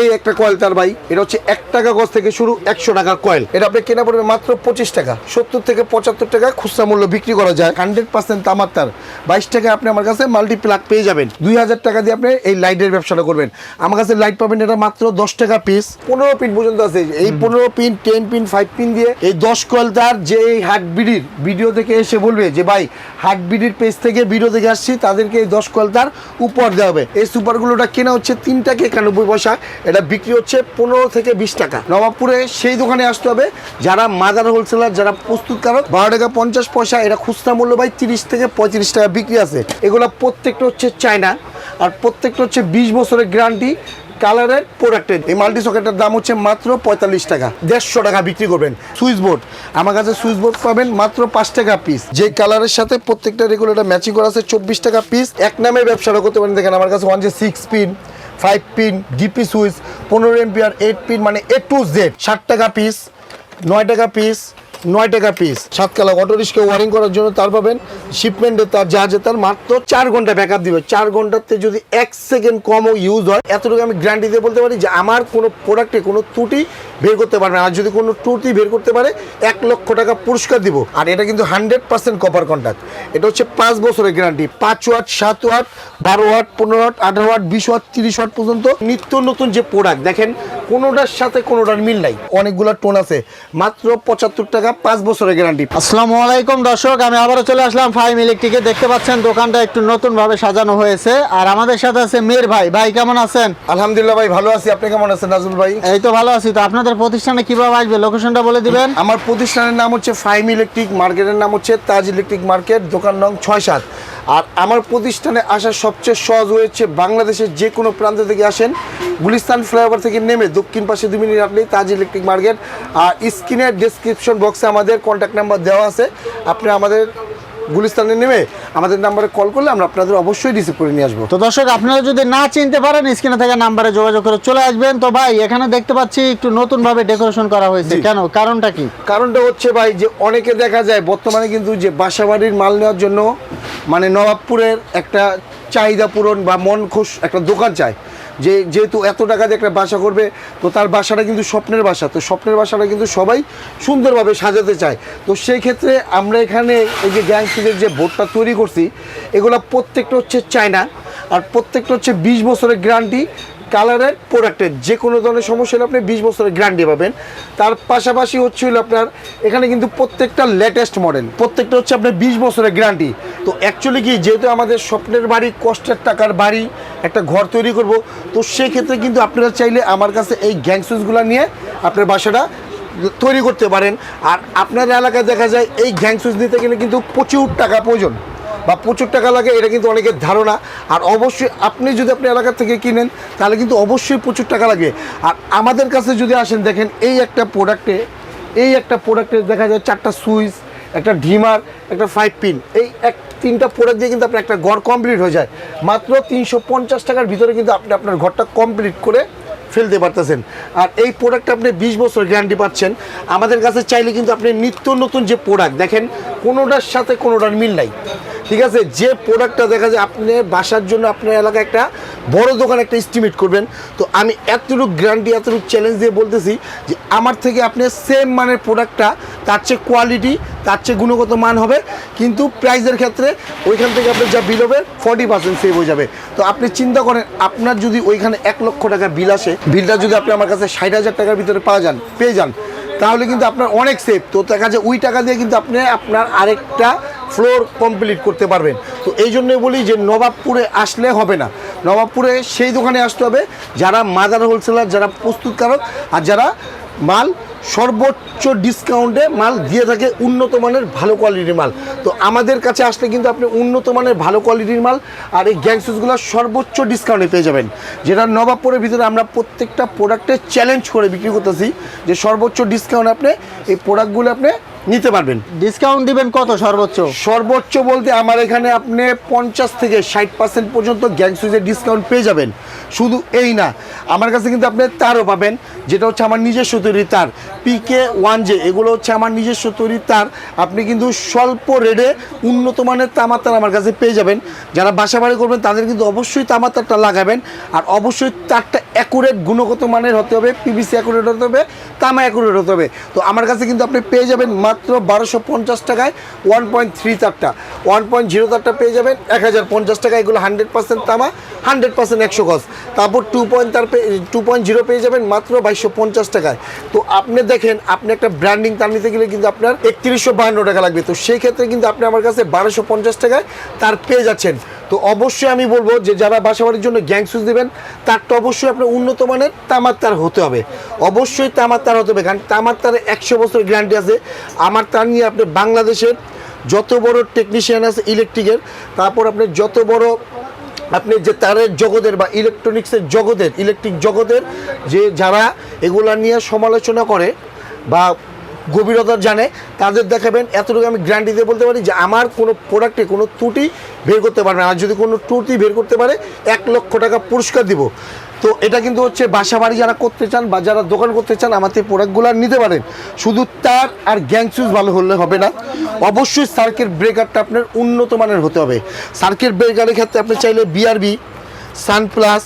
এই একটা কয়েল তার ভাই এটা হচ্ছে এক টাকা গজ থেকে শুরু একশো টাকা কয়েল এটা আপনি কেনা পড়বে মাত্র পঁচিশ টাকা সত্তর থেকে পঁচাত্তর টাকা খুচরা মূল্য বিক্রি করা যায়। হান্ড্রেড পার্সেন্ট তামার তার। বাইশ টাকা আপনি আমার কাছে মাল্টি প্লাগ পেয়ে যাবেন। দুই হাজার টাকা দিয়ে আপনি এই লাইটের ব্যবসাটা করবেন। আমার কাছে লাইট পাবেন এটা মাত্র দশ টাকা পিস পনেরো পিন পর্যন্ত আছে। এই পনেরো pin ten pin five pin দিয়ে এই দশ কয়েল তার যে এই হাট বিডির ভিডিও থেকে এসে বলবে যে ভাই হাট বিডির পেজ থেকে ভিডিও থেকে আসছি তাদেরকে এই দশ কয়েল তার উপর দেওয়া হবে। এই সুপারগুলোটা কেনা হচ্ছে তিন টাকা একানব্বই পয়সা। এটা বিক্রি হচ্ছে পনেরো থেকে বিশ টাকা। নবাবপুরে সেই দোকানে আসতে হবে। যারা মাদার হোলসেলার, যারা প্রস্তুত প্রস্তুতকারক, বারো টাকা পঞ্চাশ পয়সা, এটা খুচরা মূল্য ভাই তিরিশ থেকে পঁয়ত্রিশ টাকা বিক্রি আছে। এগুলো প্রত্যেকটা হচ্ছে চায়না। আর প্রত্যেকটা হচ্ছে বিশ বছরের গ্যারান্টি কালারের প্রোডাক্টের এই মাল্টি সকেটের দাম হচ্ছে মাত্র পঁয়তাল্লিশ টাকা। দেড়শো টাকা বিক্রি করবেন। Switch board. আমার কাছে সুইচ বোর্ড পাবেন মাত্র পাঁচ টাকা পিস যে কালারের সাথে প্রত্যেকটা রেগুলেটার ম্যাচিং করা আছে চব্বিশ টাকা পিস এক নামে ব্যবসাটা করতে পারেন। দেখেন আমার কাছে ওয়ান যে six pin five pin DP switch পনেরো এমপিআর এইট পিন মানে এ টু জেড ষাট টাকা পিস নয় টাকা পিস নয় টাকা পিস সাতকালা অটো রিক্সা ওয়ারিং করার জন্য তার পাবেন। শিপমেন্টে তার জাহাজে তার মাত্র চার ঘণ্টা ব্যাকআপ দিবে। চার ঘন্টাতে যদি এক সেকেন্ড কমও ইউজ হয়, এতটুকু আমি গ্যারান্টি দিয়ে বলতে পারি যে আমার কোনো প্রোডাক্টে কোনো ত্রুটি বের করতে পারবে আর যদি কোনো ত্রুটি বের করতে পারে এক লক্ষ টাকা পুরস্কার দিব। আর এটা কিন্তু হান্ড্রেড পার্সেন্ট কপার কন্ট্যাক্ট এটা হচ্ছে পাঁচ বছরের গ্যারান্টি পাঁচ ওয়াট সাত ওয়াট বারো ওয়াট পনেরো ওয়াট আঠারো ওয়াট বিশ ওয়াট তিরিশ ওয়াট পর্যন্ত নিত্য নতুন যে প্রোডাক্ট দেখেন কোনোটার সাথে কোনোটার মিল নাই। অনেকগুলো টোন আছে। মাত্র পঁচাত্তর টাকা পাঁচ বছরের গ্যারান্টি আসসালামু আলাইকুম দর্শক। আমি আবারও চলে আসলাম ফাইম ইলেকট্রিকে দেখতে পাচ্ছেন দোকানটা একটু নতুন ভাবে সাজানো হয়েছে। আর আমাদের সাথে আছে মেয়ের ভাই। ভাই কেমন আছেন? আলহামদুলিল্লাহ ভাই ভালো আছি। আপনি কেমন আছেন নাজুল ভাই? এই তো ভালো আছি। তো আপনাদের প্রতিষ্ঠানে কীভাবে আসবে? লোকেশনটা বলে দিবেন। আমার প্রতিষ্ঠানের নাম হচ্ছে ফাইম ইলেকট্রিক মার্কেটের নাম হচ্ছে তাজ ইলেকট্রিক মার্কেট দোকান নং ছয় সাত আর আমার প্রতিষ্ঠানে আসার সবচেয়ে সহজ হয়েছে বাংলাদেশের যে কোনো প্রান্ত থেকে আসেন। গুলিস্তান ফ্লাইওভার থেকে নেমে দক্ষিণ পাশে দু মিনিট আপনি তাজ ইলেকট্রিক মার্কেট আর স্ক্রিনের ডিসক্রিপশন বক্সে আমাদের কন্ট্যাক্ট নাম্বার দেওয়া আছে। আপনি আমাদের গুলিস্তানে নেমে আমাদের নাম্বারে কল করলে আমরা আপনাদের অবশ্যই রিসিভ করে নিয়ে আসব। তো দর্শক আপনারা যদি না চিনতে পারেন স্ক্রিনে থেকে নাম্বারে যোগাযোগ করে চলে আসবেন। তো ভাই এখানে দেখতে পাচ্ছি একটু নতুন ভাবে ডেকোরেশন করা হয়েছে। কেন? কারণটা কি? কারণটা হচ্ছে ভাই যে অনেকে দেখা যায় বর্তমানে কিন্তু যে বাসাবাড়ির মাল নেওয়ার জন্য মানে নবাবপুরের একটা চাহিদা পূরণ বা মন খুশ একটা দোকান চায়। যে যেহেতু এত টাকা দিয়ে একটা বাসা করবে, তো তার বাসাটা কিন্তু স্বপ্নের বাসা। তো স্বপ্নের বাসাটা কিন্তু সবাই সুন্দরভাবে সাজাতে চায়। তো সেই ক্ষেত্রে আমরা এখানে এই যে গ্যাংসিদের যে বোর্ডটা তৈরি করছি, এগুলো প্রত্যেকটা হচ্ছে চায়না, আর প্রত্যেকটা হচ্ছে বিশ বছরের গ্যারান্টি কালারের প্রোডাক্টের যে কোনো ধরনের সমস্যা হলে আপনি বিশ বছরের গ্যারান্টি পাবেন। তার পাশাপাশি হচ্ছে হলো আপনার, এখানে কিন্তু প্রত্যেকটা লেটেস্ট মডেল প্রত্যেকটা হচ্ছে আপনার বিশ বছরের গ্যারান্টি। তো অ্যাকচুয়ালি কি, যেহেতু আমাদের স্বপ্নের বাড়ি, কষ্টের টাকার বাড়ি, একটা ঘর তৈরি করব, তো সেক্ষেত্রে কিন্তু আপনারা চাইলে আমার কাছে এই গ্যাংসুসগুলো নিয়ে আপনার বাসাটা তৈরি করতে পারেন। আর আপনার এলাকায় দেখা যায়, এই গ্যাংসুস নিতে গেলে কিন্তু প্রচুর টাকা প্রয়োজন। বা প্রচুর টাকা লাগে, এটা কিন্তু অনেকের ধারণা। আর অবশ্যই আপনি যদি আপনি এলাকা থেকে কিনেন, তাহলে কিন্তু অবশ্যই প্রচুর টাকা লাগে। আর আমাদের কাছে যদি আসেন, দেখেন এই একটা প্রোডাক্টে এই একটা প্রোডাক্টে দেখা যায় চারটা সুইচ, একটা ঢিমার, একটা ফাইভ পিন এই এক, তিনটা প্রোডাক্ট দিয়ে কিন্তু আপনার একটা ঘর কমপ্লিট হয়ে যায়। মাত্র তিনশো পঞ্চাশ টাকার ভিতরে কিন্তু আপনি আপনার ঘরটা কমপ্লিট করে ফেলতে পারতেছেন। আর এই প্রোডাক্টটা আপনি বিশ বছর গ্যারান্টি পাচ্ছেন। আমাদের কাছে চাইলে কিন্তু আপনি নিত্য নতুন যে প্রোডাক্ট দেখেন কোনোটার সাথে কোনোটার মিল নাই। ঠিক আছে, যে প্রোডাক্টটা দেখা যায় আপনি বাসার জন্য আপনার এলাকায় একটা বড় দোকান একটা এস্টিমেট করবেন। তো আমি এতটুকু গ্যারান্টি এতটুকু চ্যালেঞ্জ দিয়ে বলতেছি যে আমার থেকে আপনি সেম মানের প্রোডাক্টটা তার চেয়ে কোয়ালিটি তার চেয়ে গুণগত মান হবে। কিন্তু প্রাইসের ক্ষেত্রে ওইখান থেকে আপনার যা বিল হবে ফর্টি পার্সেন্ট সেভ হয়ে যাবে। তো আপনি চিন্তা করেন, আপনার যদি ওইখানে এক লক্ষ টাকা বিল আসে বিলটা যদি আপনি আমার কাছে ষাট হাজার টাকার ভিতরে পাওয়া যান, পেয়ে যান তাহলে কিন্তু আপনার অনেক সেফ তো দেখা যায় ওই টাকা দিয়ে কিন্তু আপনি আপনার আরেকটা ফ্লোর কমপ্লিট করতে পারবেন। তো এই জন্যই বলি যে নবাবপুরে আসলে হবে না। নবাবপুরে সেই দোকানে আসতে হবে। যারা মাদার হোলসেলার, যারা প্রস্তুতকারক আর যারা মাল, সর্বোচ্চ ডিসকাউন্টে মাল দিয়ে থাকে উন্নত মানের ভালো কোয়ালিটির মাল। তো আমাদের কাছে আসলে কিন্তু আপনি উন্নত মানের ভালো কোয়ালিটির মাল আর এই গ্যাংসুসগুলো সর্বোচ্চ ডিসকাউন্টে পেয়ে যাবেন। যেটা নবাবপুরের ভিতরে আমরা প্রত্যেকটা প্রোডাক্টে চ্যালেঞ্জ করে বিক্রি করতেছি যে সর্বোচ্চ ডিসকাউন্ট আপনি এই প্রোডাক্টগুলো আপনি নিতে পারবেন। ডিসকাউন্ট দিবেন কত সর্বোচ্চ? সর্বোচ্চ বলতে আমার এখানে আপনি পঞ্চাশ থেকে ষাট পার্সেন্ট পর্যন্ত গ্যাং সুইচের ডিসকাউন্ট পেয়ে যাবেন। শুধু এই না আমার কাছে কিন্তু আপনি তারও পাবেন যেটা হচ্ছে আমার নিজস্ব তৈরি তার। পিকে ওয়ান জে এগুলো হচ্ছে আমার নিজস্ব তৈরি তার। আপনি কিন্তু স্বল্প রেটে উন্নত মানের তামার তার আমার কাছে পেয়ে যাবেন। যারা বাসা বাড়ি করবেন তাদের কিন্তু অবশ্যই তামার তারটা লাগাবেন। আর অবশ্যই তারটা অ্যাকুরেট গুণগত মানের হতে হবে পিভিসি অ্যাকুরেট হতে হবে তামা অ্যাকুরেট হতে হবে। তো আমার কাছে কিন্তু আপনি পেয়ে যাবেন মাত্র বারোশো পঞ্চাশ টাকায় ওয়ান পয়েন্ট থ্রি তারটা। ওয়ান পয়েন্ট জিরো তারটা পেয়ে যাবেন এক হাজার পঞ্চাশ টাকা, এগুলো হান্ড্রেড পার্সেন্ট তামা হান্ড্রেড পার্সেন্ট একশো গজ। তারপর টু পয়েন্ট তার টু পয়েন্ট জিরো পেয়ে যাবেন মাত্র বাইশশো পঞ্চাশ টাকায়। তো আপনি দেখেন, আপনি একটা ব্র্যান্ডিং তার নিতে গেলে কিন্তু আপনার একত্রিশশো বাহান্ন টাকা লাগবে। তো সেই ক্ষেত্রে কিন্তু আপনি আমার কাছে বারোশো পঞ্চাশ টাকায় তার পেয়ে যাচ্ছেন। তো অবশ্যই আমি বলব যে যারা বাসাবাড়ির জন্য গ্যাং সুইচ দেবেন তারটা অবশ্যই আপনার উন্নত মানের তামার তার হতে হবে। অবশ্যই তামার তার হতে হবে, কারণ তামার তার একশো বছর গ্যারান্টি আছে। আমার তার নিয়ে আপনি বাংলাদেশের যত বড় টেকনিশিয়ান আছে ইলেকট্রিকের তারপর আপনি যত বড় আপনি যে তারের জগতের বা ইলেকট্রনিক্সের জগতের ইলেকট্রিক জগতের যে যারা এগুলা নিয়ে সমালোচনা করে বা গভীরতা জানে, তাদের দেখাবেন, এতটুকু আমি গ্যারান্টি দিয়ে বলতে পারি যে আমার কোনো প্রোডাক্টে কোনো ত্রুটি বের করতে পারবে আর যদি কোনো ত্রুটি বের করতে পারে, এক লক্ষ টাকা পুরস্কার দিব। তো এটা কিন্তু হচ্ছে বাসা বাড়ি যারা করতে চান বা যারা দোকান করতে চান থেকে প্রোডাক্টগুলো নিতে পারেন। শুধু তার আর গ্যাং সুইচ ভালো হলে হবে না। অবশ্যই সার্কেট ব্রেকারটা আপনার উন্নত মানের হতে হবে। সার্কেট ব্রেকারের ক্ষেত্রে আপনি চাইলে বিআরবি সানপ্লাস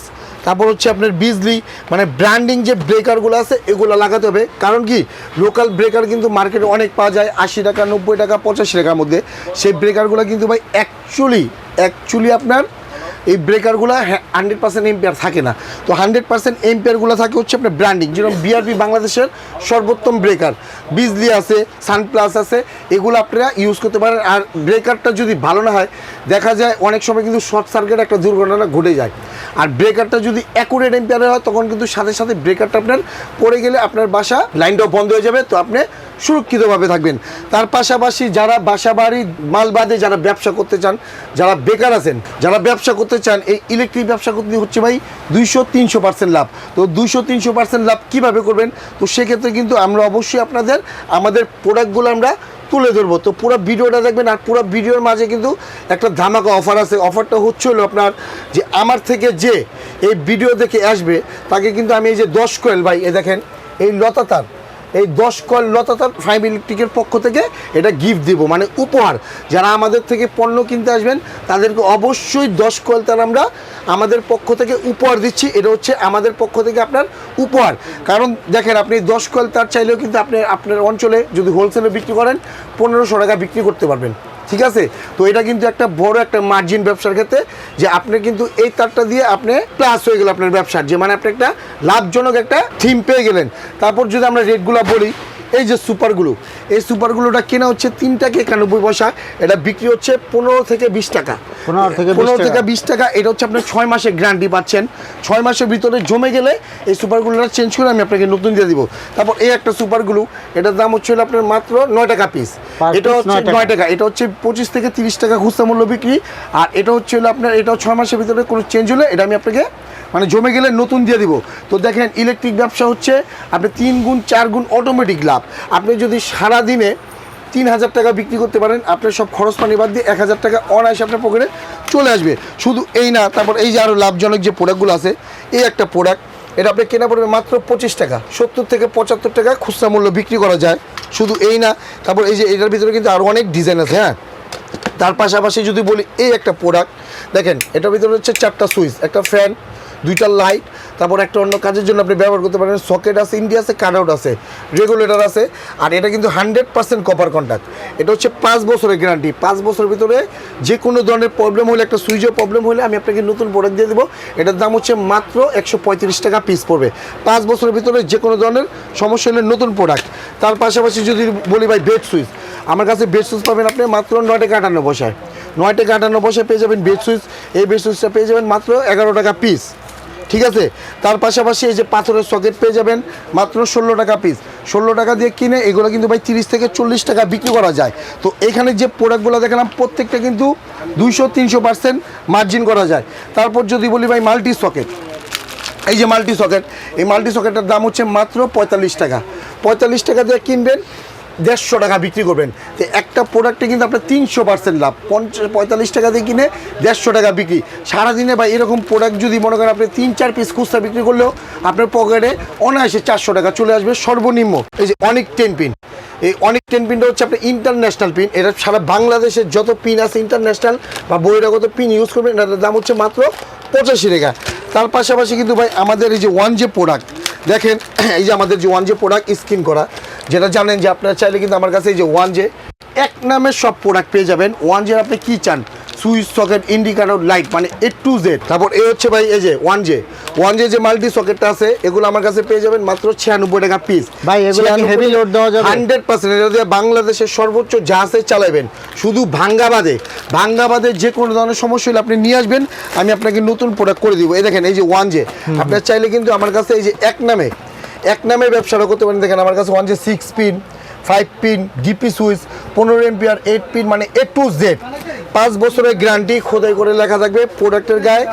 তারপর হচ্ছে আপনার বিজলি মানে ব্র্যান্ডিং যে ব্রেকারগুলো আছে, এগুলো লাগাতে হবে। কারণ কি? লোকাল ব্রেকার কিন্তু মার্কেটে অনেক পাওয়া যায়, আশি টাকা, নব্বই টাকা, পঁচাশি টাকার মধ্যে। সেই ব্রেকারগুলো কিন্তু ভাই অ্যাকচুয়ালি অ্যাকচুয়ালি আপনার এই ব্রেকারগুলো হান্ড্রেড পার্সেন্ট এম্পিয়ার থাকে না। তো হান্ড্রেড পার্সেন্ট এম্পিয়ারগুলো থাকে হচ্ছে আপনার ব্র্যান্ডিং যেরকম বিআরপি বাংলাদেশের সর্বোত্তম ব্রেকার বিজলি আছে সানপ্লাস আছে, এগুলো আপনারা ইউজ করতে পারেন। আর ব্রেকারটা যদি ভালো না হয়, দেখা যায় অনেক সময় কিন্তু শর্ট সার্কিট একটা দুর্ঘটনা ঘটে যায়। আর ব্রেকারটা যদি অ্যাকুরেট এম্পিয়ারের হয়, তখন কিন্তু সাথে সাথে ব্রেকারটা আপনার পড়ে গেলে আপনার বাসা লাইনটাও বন্ধ হয়ে যাবে। তো আপনি সুরক্ষিতভাবে থাকবেন। তার পাশাপাশি যারা বাসা বাড়ি মাল বাদে যারা ব্যবসা করতে চান, যারা বেকার আছেন, যারা ব্যবসা করতে চান, এই ইলেকট্রিক ব্যবসা করতে হচ্ছে ভাই দুইশো তিনশো পার্সেন্ট লাভ। তো দুইশো তিনশো পার্সেন্ট লাভ কীভাবে করবেন? তো সেক্ষেত্রে কিন্তু আমরা অবশ্যই আপনাদের, আমাদের প্রোডাক্টগুলো আমরা তুলে ধরবো। তো পুরো ভিডিওটা দেখবেন আর পুরো ভিডিওর মাঝে কিন্তু একটা ধামাকা অফার আছে। অফারটা হচ্ছে হলো আপনার যে আমার থেকে যে এই ভিডিও দেখে আসবে, তাকে কিন্তু আমি এই যে দশ কোয়েল ভাই এ দেখেন, এই লতাতার এই দশ কল লতাতার ফাইভ ইলেকট্রিকের পক্ষ থেকে এটা গিফট দিব মানে উপহার। যারা আমাদের থেকে পণ্য কিনতে আসবেন, তাদেরকে অবশ্যই দশ কল তার আমরা আমাদের পক্ষ থেকে উপহার দিচ্ছি। এটা হচ্ছে আমাদের পক্ষ থেকে আপনার উপহার। কারণ দেখেন, আপনি দশ কল তার চাইলেও কিন্তু আপনার আপনার অঞ্চলে যদি হোলসেলে বিক্রি করেন, পনেরোশো টাকা বিক্রি করতে পারবেন। ঠিক আছে? তো এটা কিন্তু একটা বড় একটা মার্জিন ব্যবসার ক্ষেত্রে যে আপনি কিন্তু এই তারটা দিয়ে আপনি প্লাস হয়ে গেল আপনার ব্যবসার। যে মানে আপনি একটা লাভজনক একটা থিম পেয়ে গেলেন। তারপর যদি আমরা রেটগুলো বলি এই যে সুপারগুলো এই সুপারগুলোটা কেনা হচ্ছে তিন টাকা একানব্বই পয়সা। এটা বিক্রি হচ্ছে পনেরো থেকে বিশ টাকা। 15 থেকে পনেরো থেকে বিশ টাকা এটা হচ্ছে আপনার ছয় মাসের গ্যারান্টি পাচ্ছেন। ছয় মাসের ভিতরে জমে গেলে এই সুপারগুলোটা চেঞ্জ করে আমি আপনাকে নতুন দিয়ে দিব। তারপর এই একটা সুপারগুলো এটার দাম হচ্ছে আপনার মাত্র নয় টাকা পিস এটা হচ্ছে নয় টাকা। এটা হচ্ছে পঁচিশ থেকে তিরিশ টাকা খুচরা মূল্য বিক্রি। আর এটা হচ্ছে আপনার এটাও ছয় মাসের ভিতরে কোনো চেঞ্জ হলে এটা আমি আপনাকে মানে জমে গেলে নতুন দিয়ে দিব। তো দেখেন ইলেকট্রিক ব্যবসা হচ্ছে, আপনি তিন গুণ, চার গুণ অটোমেটিক লাভ। আপনি যদি সারা দিনে তিন হাজার টাকা বিক্রি করতে পারেন, আপনার সব খরচ পানি বাদ দিয়ে এক হাজার টাকা অনায়াসে আপনার পকেটে চলে আসবে। শুধু এই না, তারপর এই যে আরও লাভজনক যে প্রোডাক্টগুলো আছে, এই একটা প্রোডাক্ট এটা আপনি কেনা পড়বে মাত্র পঁচিশ টাকা, সত্তর থেকে পঁচাত্তর টাকা খুচরা মূল্য বিক্রি করা যায়। শুধু এই না, তারপর এই যে এটার ভিতরে কিন্তু আরও অনেক ডিজাইন আছে হ্যাঁ? তার পাশাপাশি যদি বলি এই একটা প্রোডাক্ট দেখেন, এটার ভিতরে হচ্ছে চারটা সুইচ একটা ফ্যান দুইটা লাইট তারপর একটা অন্য কাজের জন্য আপনি ব্যবহার করতে পারেন। সকেট আছে ইন্ডিয়া আছে কাটআউট আছে রেগুলেটর আছে, আর এটা কিন্তু হান্ড্রেড পার্সেন্ট কপার কন্ট্যাক্ট এটা হচ্ছে পাঁচ বছরের গ্যারান্টি পাঁচ বছরের ভিতরে যে কোনো ধরনের প্রবলেম হলে, একটা সুইচের প্রবলেম হলে আমি আপনাকে নতুন প্রোডাক্ট দিয়ে দেবো। এটার দাম হচ্ছে মাত্র একশো পঁয়ত্রিশ টাকা পিস পড়বে। পাঁচ বছরের ভিতরে যে কোনো ধরনের সমস্যা হলে নতুন প্রোডাক্ট তার পাশাপাশি যদি বলি ভাই বেড সুইচ আমার কাছে বেড সুইচ পাবেন আপনি মাত্র নয় টাকা আটান্ন পয়সায়। নয় টাকা আটান্ন পয়সায় পেয়ে যাবেন বেড সুইচ এই বেড সুইচটা পেয়ে যাবেন মাত্র এগারো টাকা পিস ঠিক আছে? তার পাশাপাশি এই যে পাথরের সকেট পেয়ে যাবেন মাত্র ষোলো টাকা পিস ষোলো টাকা দিয়ে কিনে এগুলো কিন্তু ভাই তিরিশ থেকে চল্লিশ টাকা বিক্রি করা যায়। তো এখানে যে প্রোডাক্টগুলো দেখালাম, প্রত্যেকটা কিন্তু দুইশো, তিনশো পার্সেন্ট মার্জিন করা যায়। তারপর যদি বলি ভাই মাল্টি সকেট এই যে মাল্টি সকেট এই মাল্টি সকেটের দাম হচ্ছে মাত্র পঁয়তাল্লিশ টাকা। পঁয়তাল্লিশ টাকা দিয়ে কিনবেন দেড়শো টাকা বিক্রি করবেন। তো একটা প্রোডাক্টে কিন্তু আপনার তিনশো পার্সেন্ট লাভ। পঞ্চাশ পঁয়তাল্লিশ টাকা দিয়ে কিনে দেড়শো টাকা বিক্রি। সারাদিনে বা এরকম প্রোডাক্ট যদি মনে করেন আপনি তিন, চার পিস খুচরা বিক্রি করলেও আপনার পকেটে অনায়াসে চারশো টাকা চলে আসবে সর্বনিম্ন। এই যে অনেক টেন পিন এই অনেক টেন পিনটা হচ্ছে আপনার ইন্টারন্যাশনাল পিন এটা সারা বাংলাদেশের যত পিন আছে ইন্টারন্যাশনাল বা বহিরাগত পিন ইউজ করবেন, এটার দাম হচ্ছে মাত্র পঁচাশি টাকা। তার পাশাপাশি কিন্তু ভাই আমাদের এই যে ওয়ান যে প্রোডাক্ট দেখেন, এই যে আমাদের যে ওয়ান যে প্রোডাক্ট স্ক্রিন করা যেটা জানেন যে আপনারা চাইলে কিন্তু আমার কাছে এই যে ওয়ান জে এক নামের সব প্রোডাক্ট পেয়ে যাবেন। ওয়ান জের আপনি কী চান? সুইচ সকেট ইন্ডিকেটর লাইট মানে এ টু জেড তারপর এ হচ্ছে ভাই এই যে ওয়ান জে ওয়ান জে যে মাল্টি সকেটটা আছে এগুলো আমার কাছে পেয়ে যাবেন মাত্র ছিয়ানব্বই টাকা পিস ভাই, এগুলো heavy load দেওয়া যাবে? হান্ড্রেড পার্সেন্ট এটা দিয়ে বাংলাদেশের সর্বোচ্চ জাহাজে চালাবেন শুধু ভাঙ্গাবাদে। ভাঙ্গাবাদে যে কোনো ধরনের সমস্যা হলে আপনি নিয়ে আসবেন। আমি আপনাকে নতুন প্রোডাক্ট করে দিব। এই দেখেন এই যে ওয়ান জে আপনার চাইলে কিন্তু আমার কাছে এই যে এক নামে এক নামের ব্যবসাটা করতে পারেন। দেখেন আমার কাছে ওয়ান যে six pin five pin DP switch পনেরো এমপিআর এইট পিন মানে এ টু জেড পাঁচ বছরের গ্যারান্টি খোদাই করে লেখা থাকবে, প্রোডাক্টের গায়ে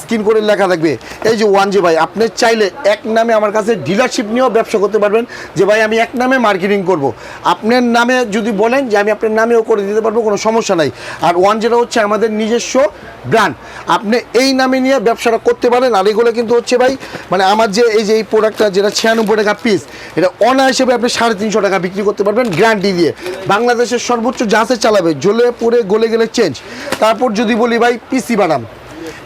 স্ক্রিন করে লেখা থাকবে। এই যে ওয়ান জি ভাই, আপনি চাইলে এক নামে আমার কাছে ডিলারশিপ নিয়েও ব্যবসা করতে পারবেন যে ভাই আমি এক নামে মার্কেটিং করব। আপনার নামে যদি বলেন যে আমি আপনার নামেও করে দিতে পারব, কোনো সমস্যা নাই। আর ওয়ান যেটা হচ্ছে আমাদের নিজস্ব ব্র্যান্ড আপনি এই নামে নিয়ে ব্যবসাটা করতে পারেন, আর এগুলো কিন্তু হচ্ছে ভাই মানে আমার যে এই যে এই প্রোডাক্টটা যেটা ছিয়ানব্বই টাকা পিস এটা অনা হিসেবে আপনি সাড়ে তিনশো টাকা বিক্রি করতে পারবেন গ্যারান্টি দিয়ে। বাংলাদেশের সর্বোচ্চ জাহাজে চালাবে, জ্বলে পড়ে গলে গেলে চেঞ্জ তারপর যদি বলি ভাই পিসি বানাম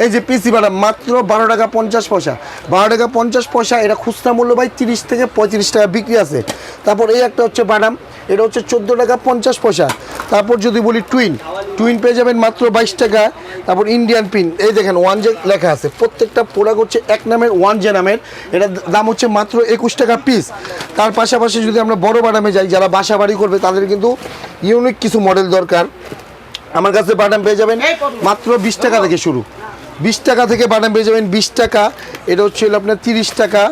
এই যে পিসি বাদাম মাত্র বারো টাকা পঞ্চাশ পয়সা। বারো টাকা পঞ্চাশ পয়সা, এটা খুচরা মূল্য ভাই তিরিশ থেকে পঁয়ত্রিশ টাকা বিক্রি আছে। তারপর এই একটা হচ্ছে বাদাম এটা হচ্ছে চোদ্দ টাকা পঞ্চাশ পয়সা। তারপর যদি বলি টুইন টুইন পেয়ে যাবেন মাত্র বাইশ টাকা। তারপর ইন্ডিয়ান পিন এই দেখেন ওয়ান জে লেখা আছে, প্রত্যেকটা প্রোডাক্ট হচ্ছে এক নামের ওয়ান জে নামের। এটার দাম হচ্ছে মাত্র একুশ টাকা পিস তার পাশাপাশি যদি আমরা বড় বাদামে যাই, যারা বাসা বাড়ি করবে, তাদের কিন্তু ইউনিক কিছু মডেল দরকার। আমার কাছে বাদাম পেয়ে যাবেন মাত্র বিশ টাকা থেকে শুরু। বিশ টাকা থেকে বাদাম পেয়ে যাবেন বিশ টাকা। এটা হচ্ছে আপনার তিরিশ টাকা।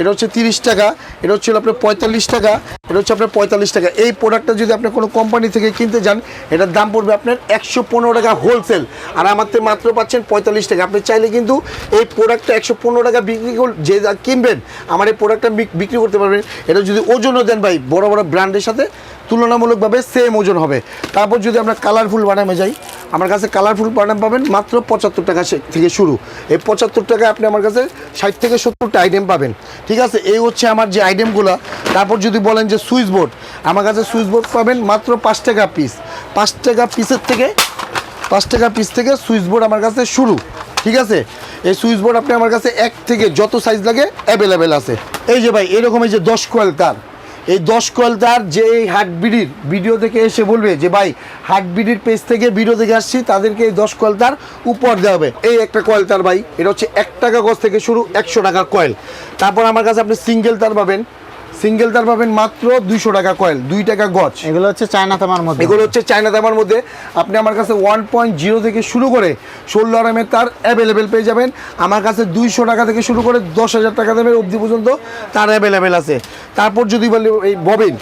এটা হচ্ছে তিরিশ টাকা। এটা হচ্ছে আপনার পঁয়তাল্লিশ টাকা। এটা হচ্ছে আপনার পঁয়তাল্লিশ টাকা। এই প্রোডাক্টটা যদি আপনি কোনো কোম্পানি থেকে কিনতে যান এটার দাম পড়বে আপনার একশো পনেরো টাকা হোলসেল আর আমার থেকে মাত্র পাচ্ছেন পঁয়তাল্লিশ টাকা। আপনি চাইলে কিন্তু এই প্রোডাক্টটা একশো পনেরো টাকা বিক্রি কর যে কিনবেন আমার এই প্রোডাক্টটা বিক্রি করতে পারবেন। এটা যদি ওজনও দেন ভাই বড় বড় ব্র্যান্ডের সাথে তুলনামূলকভাবে সেম ওজন হবে। তারপর যদি আমরা কালারফুল বানামে যাই, আমার কাছে কালারফুল বানাম পাবেন মাত্র পঁচাত্তর টাকা থেকে শুরু। এই পঁচাত্তর টাকায় আপনি আমার কাছে ষাট থেকে সত্তরটা আইটেম পাবেন। ঠিক আছে? এই হচ্ছে আমার যে আইটেমগুলো তারপর যদি বলেন যে সুইচ বোর্ড আমার কাছে সুইচ বোর্ড পাবেন মাত্র পাঁচ টাকা পিস পাঁচ টাকা পিসের থেকে পাঁচ টাকা পিস থেকে সুইচ বোর্ড আমার কাছে শুরু। ঠিক আছে? এই সুইচ বোর্ড আপনি আমার কাছে এক থেকে যত সাইজ লাগে অ্যাভেলেবেল আছে। এই যে ভাই, এরকম এই যে দশ কোয়েল তার এই দশ কোয়েল তার যে এই হাটবিডির ভিডিও থেকে এসে বলবে যে, ভাই, হাটবিডির পেজ থেকে ভিডিও দেখে আসছি, তাদেরকে এই দশ কোয়েল তার উপর দেওয়া হবে। এই একটা কয়েল তার, ভাই, এটা হচ্ছে এক টাকা গজ থেকে শুরু একশো টাকা কয়েল তারপর আমার কাছে আপনি সিঙ্গেল তার পাবেন। সিঙ্গেল তার পাবেন মাত্র দুইশো টাকা কয়েল দুই টাকা গজ। এগুলো হচ্ছে চায়না তামার মধ্যে। এগুলো হচ্ছে চায়না দামার মধ্যে। আপনি আমার কাছে ওয়ান পয়েন্ট জিরো থেকে শুরু করে ষোলো আরামের তার অ্যাভেলেবেল পেয়ে যাবেন। আমার কাছে দুইশো টাকা থেকে শুরু করে দশ হাজার টাকা দামের অবধি পর্যন্ত তার অ্যাভেলেবেল আছে। তারপর যদি বলি এই ববিন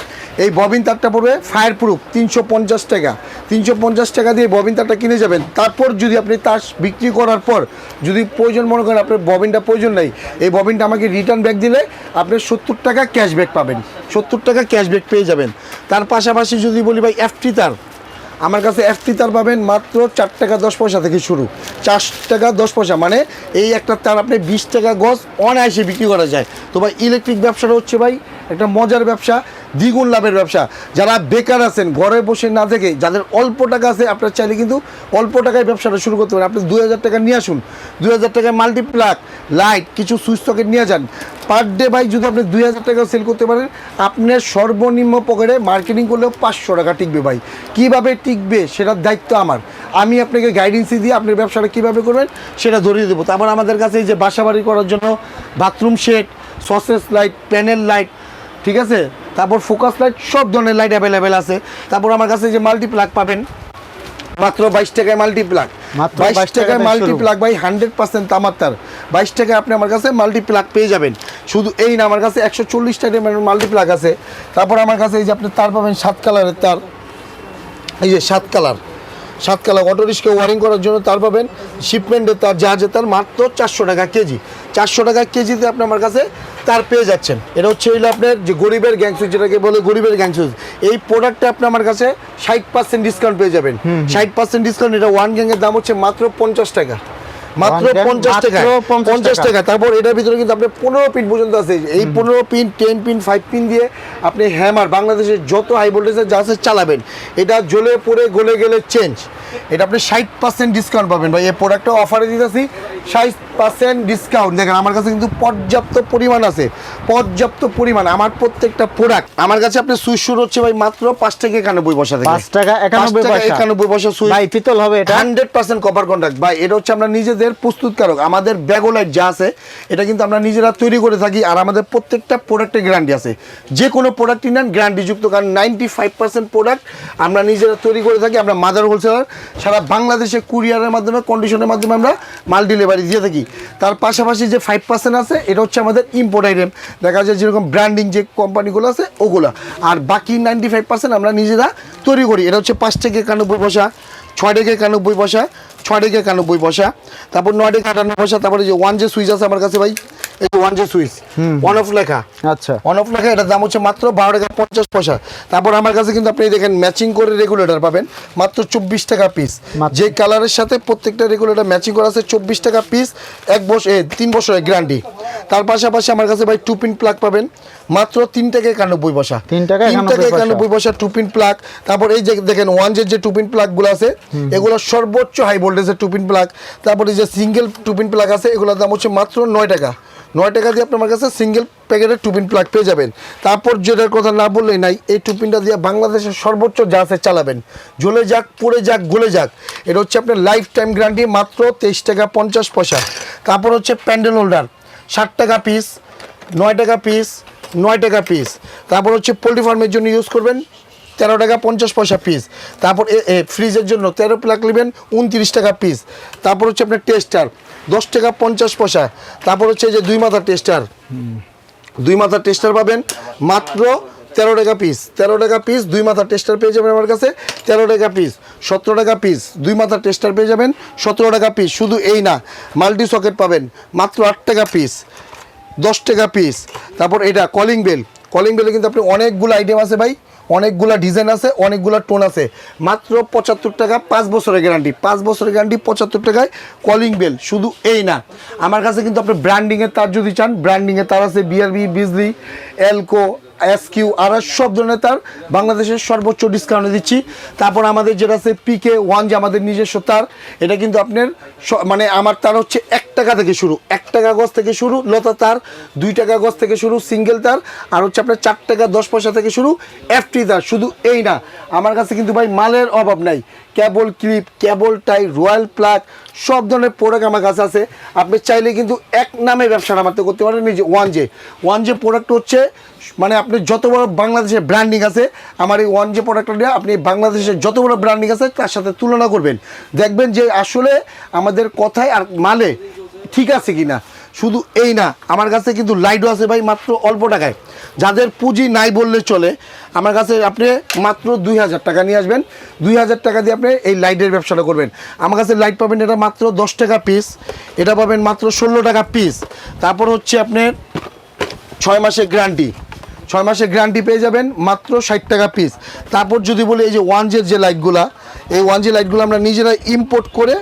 এই ববিন তারটা পড়বে ফায়ার প্রুফ তিনশো পঞ্চাশ টাকা। তিনশো পঞ্চাশ টাকা দিয়ে ববিন তারটা কিনে যাবেন। তারপর যদি আপনি তার বিক্রি করার পর যদি প্রয়োজন মনে করেন আপনার ববিনটা প্রয়োজন নেই এই ববিনটা আমাকে রিটার্ন ব্যাক দিলে আপনি সত্তর টাকা ক্যাশব্যাক পাবেন। সত্তর টাকা ক্যাশব্যাক পেয়ে যাবেন। তার পাশাপাশি যদি বলি ভাই এফটি তার। আমার কাছে এফটি তার পাবেন মাত্র চার টাকা দশ পয়সা থেকে শুরু। চার টাকা দশ পয়সা মানে এই একটা তার আপনি বিশ টাকা গজ অনায়াসে বিক্রি করা যায়। তো ভাই ইলেকট্রিক ব্যবসাটা হচ্ছে ভাই, একটা মজার ব্যবসা। দ্বিগুণ লাভের ব্যবসা। যারা বেকার আছেন, ঘরে বসে না থেকে, যাদের অল্প টাকা আছে, আপনার চাইলে কিন্তু অল্প টাকায় ব্যবসাটা শুরু করতে পারেন। আপনি দুই হাজার টাকা নিয়ে আসুন। দুই হাজার টাকায় মাল্টিপ্লাক লাইট কিছু সুইচ সকেট নিয়ে যান। পার ডে ভাই, যদি আপনি দুই হাজার টাকা সেল করতে পারেন, আপনার সর্বনিম্ন পকেটে মার্কেটিং করলেও পাঁচশো টাকা টিকবে ভাই। কীভাবে টিকবে সেটার দায়িত্ব আমার। আমি আপনাকে গাইডেন্সি দিয়ে আপনার ব্যবসাটা কীভাবে করবেন সেটা ধরিয়ে দেবো। তারপর আমাদের কাছে এই যে বাসা বাড়ি করার জন্য বাথরুম সেট সসেস লাইট প্যানেল লাইট ঠিক আছে? তারপর ফোকাস লাইট সব ধরনের লাইট অ্যাভেলেবেল আছে। তারপর আমার কাছে যে মাল্টি প্লাগ পাবেন মাত্র বাইশ টাকায় মাল্টি প্লাগ মাত্র বাইশ টাকায় টাকা মাল্টি শুরু। প্লাগ ভাই হান্ড্রেড পার্সেন্ট তামার তার বাইশ টাকায় আপনি আমার কাছে মাল্টি প্লাগ পেয়ে যাবেন। শুধু এই না আমার কাছে একশো চল্লিশ টাকা মাল্টি প্লাগ আছে। তারপর আমার কাছে এই যে আপনি তার পাবেন সাত কালারের তার। এই যে সাত কালার সাতকালা অটো রিক্সা ওয়ারিং করার জন্য তার পাবেন শিপমেন্টে তার জাহাজে তার মাত্র চারশো টাকা কেজি। চারশো টাকা কেজিতে আপনি আমার কাছে তার পেয়ে যাচ্ছেন। এটা হচ্ছে হইল আপনার যে গরিবের গ্যাং সুইচ যেটাকে বলে গরিবের গ্যাং সুইচ এই প্রোডাক্টটা আপনি আমার কাছে ষাট পার্সেন্ট ডিসকাউন্ট পেয়ে যাবেন। ষাট পার্সেন্ট ডিসকাউন্ট এটা ওয়ান গ্যাংয়ের দাম হচ্ছে মাত্র পঞ্চাশ টাকা। মাত্র পঞ্চাশ টাকা পঞ্চাশ টাকা। তারপর এটার ভিতরে কিন্তু আপনি পনেরো পিন পর্যন্ত আছে। এই পনেরো pin ten pin five pin দিয়ে আপনি হ্যামার বাংলাদেশের যত হাই ভোল্টেজের যা আছে চালাবেন। এটা জ্বলে পড়ে গলে গেলে চেঞ্জ এটা আপনি ষাট পার্সেন্ট ডিসকাউন্ট পাবেন। ভাই এই প্রোডাক্টটা অফারে দিতেছি। ষাট পার্সেন্ট ডিসকাউন্ট দেখেন আমার কাছে কিন্তু পর্যাপ্ত পরিমাণ আছে। পর্যাপ্ত পরিমাণ। আমার প্রত্যেকটা প্রোডাক্ট আমার কাছে আপনি সুইচ শুরু হচ্ছে ভাই মাত্র পাঁচ থেকে একানব্বই পয়সা পাঁচ টাকা একানব্বই পয়সা। একানব্বই পয়সা সুইচ ভাই পিতল হবে এটা। হান্ড্রেড পার্সেন্ট কপার কন্ট্রাক্ট ভাই এটা হচ্ছে আমরা নিজেদের প্রস্তুতকারক। আমাদের ব্যাগোলাইট যা আছে এটা কিন্তু আমরা নিজেরা তৈরি করে থাকি আর আমাদের প্রত্যেকটা প্রোডাক্টের গ্যারান্টি আছে। যে কোনো প্রোডাক্টই নেন গ্যারান্টি যুক্ত কারণ নাইনটি ফাইভ পার্সেন্ট প্রোডাক্ট আমরা নিজেরা তৈরি করে থাকি। আমরা মাদার হোলসেলার সারা বাংলাদেশে কুরিয়ারের মাধ্যমে কন্ডিশনের মাধ্যমে আমরা মাল ডেলিভারি দিয়ে থাকি তার পাশাপাশি যে ফাইভ পার্সেন্ট আছে, এটা হচ্ছে আমাদের ইম্পোর্ট আইটেম দেখা যায় যেরকম ব্র্যান্ডিং যে কোম্পানিগুলো আছে, ওগুলো। আর বাকি নাইনটি ফাইভ পার্সেন্ট আমরা নিজেরা তৈরি করি। এটা হচ্ছে পাঁচ থেকে একানব্বই পয়সা, ছয় থেকে একানব্বই পয়সা ছয় থেকে একানব্বই পয়সা তারপর নয় থেকে আটানব্বই পয়সা তারপরে যে ওয়ান যে সুইচ আছে আমার কাছে ভাই এই যে ওয়ান যে সুইচ ওয়ান অফ লেখা। আচ্ছা। ওয়ান অফ লেখা এটার দাম হচ্ছে মাত্র বারো টাকা পঞ্চাশ পয়সা। তারপর আমার কাছে কিন্তু আপনি দেখেন ম্যাচিং করে রেগুলেটর পাবেন মাত্র চব্বিশ টাকা পিস যে কালারের সাথে প্রত্যেকটা রেগুলেটর ম্যাচিং করা আছে চব্বিশ টাকা পিস এক বছর এ, তিন বছরের গ্যারান্টি তার পাশাপাশি আমার কাছে ভাই টু পিন প্লাগ পাবেন মাত্র তিন টাকা একানব্বই পয়সা তিন টাকা তিন টাকা একানব্বই পয়সা টু পিন প্লাগ তারপর এই যে দেখেন ওয়ান জের যে টু পিন প্লাগগুলো আছে এগুলো সর্বোচ্চ হাই ভোল্টেজের টু পিন প্লাগ তারপরে যে সিঙ্গেল টু পিন প্লাগ আছে, এগুলোর দাম হচ্ছে মাত্র নয় টাকা। নয় টাকা দিয়ে আপনার কাছে সিঙ্গেল প্যাকেটের টু পিন প্লাগ পেয়ে যাবেন। তারপর যেটার কথা না বললেই নাই, এই টু পিনটা দিয়ে বাংলাদেশের সর্বোচ্চ আছে চালাবেন। জ্বলে যাক, পড়ে যাক, গলে যাক। এটা হচ্ছে আপনার লাইফ টাইম গ্যারান্টি মাত্র তেইশ টাকা পঞ্চাশ পয়সা। তারপর হচ্ছে প্যান্ডেল হোল্ডার ষাট টাকা পিস নয় টাকা পিস নয় টাকা পিস তারপর হচ্ছে পোলট্রি ফার্মের জন্য ইউজ করবেন। তেরো টাকা পঞ্চাশ পয়সা পিস তারপর ফ্রিজের জন্য তেরো প্লাক নেবেন, উনত্রিশ টাকা পিস তারপর হচ্ছে আপনার টেস্টার দশ টাকা পঞ্চাশ পয়সা। তারপর হচ্ছে যে দুই মাথার টেস্টার দুই মাথার টেস্টার পাবেন, মাত্র তেরো টাকা পিস তেরো টাকা পিস দুই মাথার টেস্টার পেয়ে যাবেন আমার কাছে, তেরো টাকা পিস সতেরো টাকা পিস দুই মাথার টেস্টার পেয়ে যাবেন, সতেরো টাকা পিস শুধু এই না মাল্টি সকেট পাবেন, মাত্র আট টাকা পিস দশ টাকা পিস তারপর এটা কলিং বেল কলিং বেলে কিন্তু আপনি অনেকগুলো আইটেম আছে ভাই। অনেকগুলা ডিজাইন আছে, অনেকগুলা টোন আছে। মাত্র পঁচাত্তর টাকা, পাঁচ বছরের গ্যারান্টি পাঁচ বছরের গ্যারান্টি পঁচাত্তর টাকায় কলিং বেল শুধু এই না, আমার কাছে কিন্তু আপনি ব্র্যান্ডিংয়ের তার যদি চান ব্র্যান্ডিংয়ের তার আছে BRB Bijli Elko S Q আর সব ধরনের তার বাংলাদেশের সর্বোচ্চ ডিসকাউন্টে দিচ্ছি। তারপর আমাদের যেটা আছে পিকে ওয়ান যে আমাদের নিজস্ব তার, এটা কিন্তু আপনার মানে আমার তার হচ্ছে এক টাকা থেকে শুরু। এক টাকা গজ থেকে শুরু, লতা তার, দুই টাকা গজ থেকে শুরু সিঙ্গেল তার, আর হচ্ছে আপনার চার টাকা দশ পয়সা থেকে শুরু এফটি তার। শুধু এই না, আমার কাছে কিন্তু ভাই মালের অভাব নাই। Cable clip cable tie royal plug সব ধরনের প্রোডাক্ট আমার কাছে আছে। আপনি চাইলে কিন্তু এক নামে ব্যবসাটা আমার করতে পারেন যে one J one J product হচ্ছে মানে আপনি যত বড় বাংলাদেশের ব্র্যান্ডিং আছে, আমার এই ওয়ান যে প্রোডাক্টটা আপনি বাংলাদেশের যত বড় ব্র্যান্ডিং আছে, তার সাথে তুলনা করবেন। দেখবেন যে আসলে আমাদের কথায় আর মালে ঠিক আছে কি না শুধু এই না, আমার কাছে কিন্তু লাইটও আছে ভাই মাত্র অল্প টাকায়। যাদের পুঁজি নাই বললে চলে, আমার কাছে আপনি মাত্র দুই হাজার টাকা নিয়ে আসবেন। দুই হাজার টাকা দিয়ে আপনি এই লাইটের ব্যবসাটা করবেন। আমার কাছে লাইট পাবেন এটা মাত্র দশ টাকা পিস এটা পাবেন মাত্র ষোলো টাকা পিস তারপর হচ্ছে আপনার ছয় মাসের গ্যারান্টি ছয় মাসের গ্যারান্টি পেয়ে যাবেন মাত্র ষাট টাকা পিস তারপর যদি বলি এই যে ওয়ান জের যে লাইটগুলা এই ওয়ান জে লাইটগুলো আমরা নিজেরা ইম্পোর্ট করে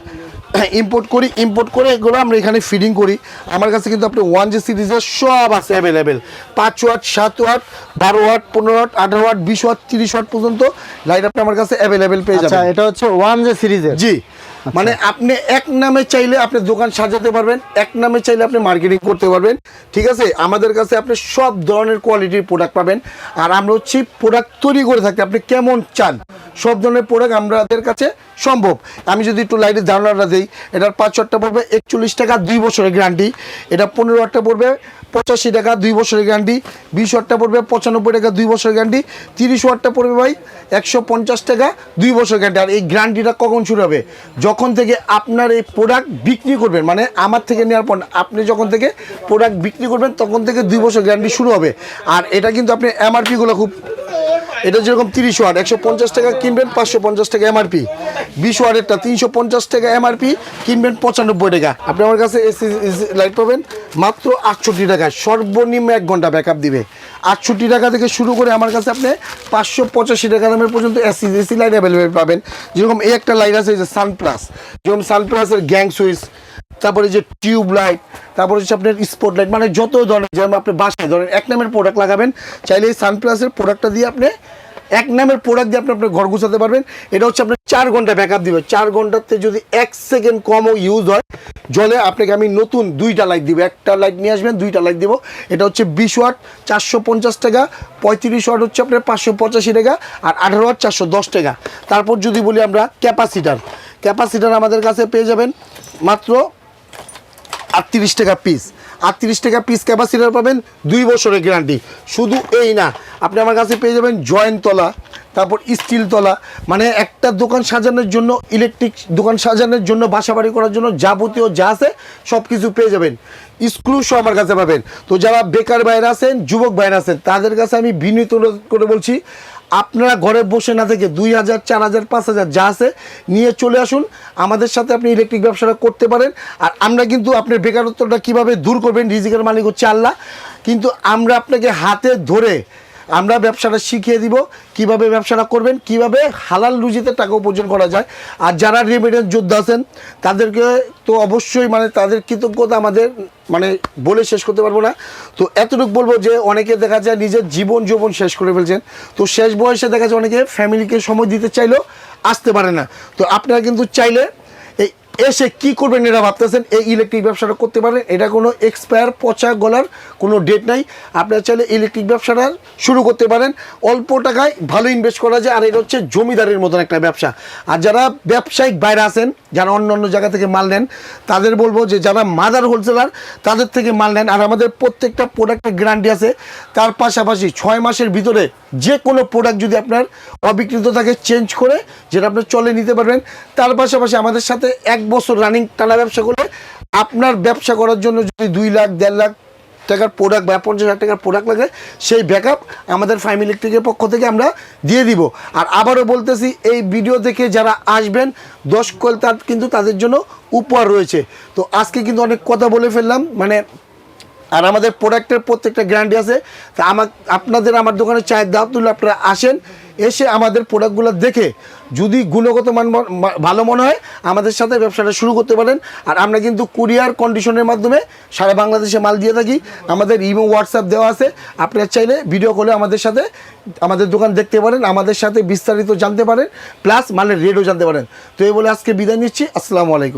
ইম্পোর্ট করি ইম্পোর্ট করে এগুলো আমরা এখানে ফিডিং করি। আমার কাছে কিন্তু আপনি ওয়ান জে সিরিজের সব আছে অ্যাভেলেবেল পাঁচ ওয়াট সাত ওয়াট বারো ওয়াট পনেরো ওয়াট আঠারো ওয়াট বিশ ওয়াট তিরিশ ওয়াট পর্যন্ত লাইট আপনি আমার কাছে অ্যাভেলেবেল পেয়ে আচ্ছা যাবেন। এটা হচ্ছে ওয়ান যে সিরিজের জি। মানে আপনি এক নামে চাইলে আপনি দোকান সাজাতে পারবেন, এক নামে চাইলে আপনি মার্কেটিং করতে পারবেন। ঠিক আছে? আমাদের কাছে আপনি সব ধরনের কোয়ালিটির প্রোডাক্ট পাবেন। আর আমরা হচ্ছে প্রোডাক্ট তৈরি করে থাকি। আপনি কেমন চান? সব ধরনের প্রোডাক্ট আমাদের কাছে সম্ভব। আমি যদি একটু লাইটের ধারণাটা দিই, এটার পাঁচ ওয়াটটা পড়বে একচল্লিশ টাকা, দুই বছরের গ্যারান্টি এটা পনেরো ওয়াটটা পড়বে পঁচাশি টাকা, দুই বছরের গ্যারান্টি বিশ ওয়াটটা পড়বে, পঁচানব্বই টাকা, দুই বছরের গ্যারান্টি তিরিশ ওয়াটটা পড়বে ভাই, একশো পঞ্চাশ টাকা, দুই বছর গ্যারান্টি আর এই গ্যারান্টিটা কখন শুরু হবে? যখন থেকে আপনার এই প্রোডাক্ট বিক্রি করবেন মানে আমার থেকে নেওয়ার পর আপনি যখন থেকে প্রোডাক্ট বিক্রি করবেন, তখন থেকে দুই বছর গ্যারান্টি শুরু হবে। আর এটা কিন্তু আপনি এমআরপিগুলো খুব, এটা যেরকম তিরিশ ওয়াট, একশো পঞ্চাশ টাকা কিনবেন, পাঁচশো পঞ্চাশ টাকা এমআরপি বিশ ওয়াটেরটা তিনশো পঞ্চাশ টাকা এমআরপি কিনবেন পঁচানব্বই টাকা। আপনি আমার কাছে এসি লাইট পাবেন, মাত্র আটষট্টি টাকায় সর্বনিম্ন এক ঘণ্টা ব্যাকআপ দিবে। আটষট্টি টাকা থেকে শুরু করে আমার কাছে আপনি পাঁচশো পঁচাশি টাকা দামের পর্যন্ত এসি এসি লাইট অ্যাভেলেবেল পাবেন। যেরকম এই একটা লাইট আছে যে সানপ্লাস যেরকম সানপ্লাসের গ্যাং সুইচ তারপরে যে টিউব লাইট তারপরে হচ্ছে আপনার স্পট লাইট মানে যত ধরনের যেমন আপনি বাসায় ধরেন, এক নামের প্রোডাক্ট লাগাবেন, চাইলে এই সানপ্লাসের প্রোডাক্টটা দিয়ে আপনি এক নামের প্রোডাক্ট দিয়ে আপনি আপনার ঘর গুছাতে পারবেন। এটা হচ্ছে আপনার চার ঘণ্টা ব্যাকআপ দিবে। চার ঘন্টাতে যদি এক সেকেন্ড কমও ইউজ হয়, জলে আপনাকে আমি নতুন দুইটা লাইট দিব। একটা লাইট নিয়ে আসবেন, দুইটা লাইট দিব। এটা হচ্ছে বিশ ওয়াট চারশো পঞ্চাশ টাকা। পঁয়ত্রিশ ওয়াট হচ্ছে আপনার পাঁচশো পঁচাশি টাকা আর আঠারো ওয়াট চারশো দশ টাকা। তারপর যদি বলি আমরা ক্যাপাসিটার ক্যাপাসিটার আমাদের কাছে পেয়ে যাবেন মাত্র আটত্রিশ টাকা পিস আটত্রিশ টাকা পিস ক্যাপাসিটার পাবেন দুই বছরের গ্যারান্টি শুধু এই না, আপনি আমার কাছে পেয়ে যাবেন জয়েন্ট তলা, তারপর স্টিল তলা মানে একটা দোকান সাজানোর জন্য ইলেকট্রিক দোকান সাজানোর জন্য বাসা বাড়ি করার জন্য যাবতীয় যা আছে সব কিছু পেয়ে যাবেন। স্ক্রু আমার কাছে পাবেন। তো যারা বেকার বাইরে আছেন, যুবক বাইরে আছেন, তাদের কাছে আমি বিনীত করে বলছি আপনারা ঘরে বসে না থেকে দুই হাজার, চার হাজার, পাঁচ হাজার যা আছে নিয়ে চলে আসুন। আমাদের সাথে আপনি ইলেকট্রিক ব্যবসাটা করতে পারেন। আর আমরা কিন্তু আপনার বেকারত্বটা কীভাবে দূর করবেন রিজিকের মালিক হচ্ছে আল্লাহ। কিন্তু আমরা আপনাকে হাতে ধরে আমরা ব্যবসাটা শিখিয়ে দিব, কীভাবে ব্যবসাটা করবেন, কীভাবে হালাল রুজিতে টাকা উপার্জন করা যায়। আর যারা রেমিডেন্স যোদ্ধা আছেন, তাদেরকে তো অবশ্যই মানে তাদের কৃতজ্ঞতা আমাদের মানে বলে শেষ করতে পারব না। তো এতটুকু বলব যে অনেকে দেখা যায় নিজের জীবন যৌবন শেষ করে ফেলছেন। তো শেষ বয়সে দেখা যায় অনেকে ফ্যামিলিকে সময় দিতে চাইলেও আসতে পারে না। তো আপনারা কিন্তু চাইলে এসে কি করবেন এটা ভাবতেছেন? এই ইলেকট্রিক ব্যবসাটা করতে পারেন এটা কোনো এক্সপায়ার পচা গলার কোনো ডেট নাই। আপনারা চাইলে ইলেকট্রিক ব্যবসাটা শুরু করতে পারেন। অল্প টাকায় ভালো ইনভেস্ট করা যায়। আর এটা হচ্ছে জমিদারের মতন একটা ব্যবসা। আর যারা ব্যবসায়িক বাইরে আছেন যারা অন্য অন্য জায়গা থেকে মাল নেন, তাদের বলব যে যারা মাদার হোলসেলার, তাদের থেকে মাল নেন। আর আমাদের প্রত্যেকটা প্রোডাক্টের গ্যারান্টি আছে। তার পাশাপাশি ছয় মাসের ভিতরে যে কোনো প্রোডাক্ট যদি আপনার অবিকৃত থাকে চেঞ্জ করে যেটা আপনার চলে নিতে পারবেন। তার পাশাপাশি আমাদের সাথে এক বছর রানিং টানা ব্যবসা করলে আপনার ব্যবসা করার জন্য যদি দুই লাখ, দেড় লাখ টাকার প্রোডাক্ট বা পঞ্চাশ হাজার টাকার প্রোডাক্ট লাগে সেই ব্যাকআপ আমাদের ফ্যামিলি ইলেকট্রিকের পক্ষ থেকে আমরা দিয়ে দিব। আর আবারও বলতেছি, এই ভিডিও দেখে যারা আসবেন, দশ কল তার কিন্তু তাদের জন্য উপহার রয়েছে। তো আজকে কিন্তু অনেক কথা বলে ফেললাম মানে আর আমাদের প্রোডাক্টের প্রত্যেকটা গ্যারান্টি আছে। তা আমার আপনাদের আমার দোকানে চায়ের দাওয়াত তুলে আপনারা আসেন এসে আমাদের প্রোডাক্টগুলো দেখে যদি গুণগত মান ভালো মনে হয়, আমাদের সাথে ব্যবসাটা শুরু করতে পারেন। আর আমরা কিন্তু কুরিয়ার কন্ডিশনের মাধ্যমে সারা বাংলাদেশে মাল দিয়ে থাকি। আমাদের ইমো, হোয়াটসঅ্যাপ দেওয়া আছে। আপনারা চাইলে ভিডিও কলে আমাদের সাথে আমাদের দোকান দেখতে পারেন, আমাদের সাথে বিস্তারিত জানতে পারেন, প্লাস মালের রেটও জানতে পারেন। তো এই বলে আজকে বিদায় নিচ্ছি। আসসালামু আলাইকুম।